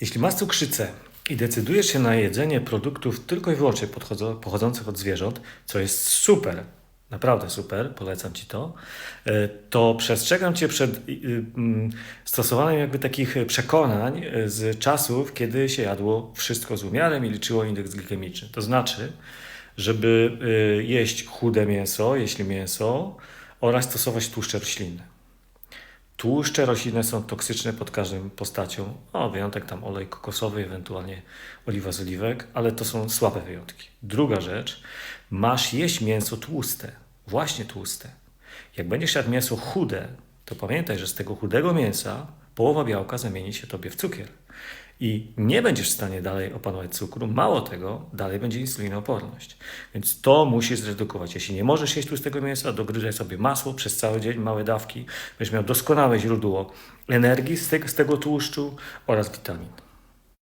Jeśli masz cukrzycę i decydujesz się na jedzenie produktów tylko i wyłącznie pochodzących od zwierząt, co jest super, naprawdę super, polecam Ci to, e, to przestrzegam Cię przed y, mm, stosowaniem jakby takich przekonań e, z czasów, kiedy się jadło wszystko z umiarem i liczyło indeks glikemiczny. To znaczy, żeby y, jeść chude mięso, jeśli mięso, oraz stosować tłuszcze roślinne. Tłuszcze roślinne są toksyczne pod każdą postacią. O, wyjątek tam olej kokosowy, ewentualnie oliwa z oliwek, ale to są słabe wyjątki. Druga rzecz, masz jeść mięso tłuste, właśnie tłuste. Jak będziesz jadł mięso chude, to pamiętaj, że z tego chudego mięsa połowa białka zamieni się tobie w cukier. I nie będziesz w stanie dalej opanować cukru, mało tego, dalej będzie insulinooporność. Więc to musisz zredukować. Jeśli nie możesz jeść tłustego mięsa, dogryzaj sobie masło przez cały dzień, małe dawki. Będziesz miał doskonałe źródło energii z tego, z tego tłuszczu oraz witamin.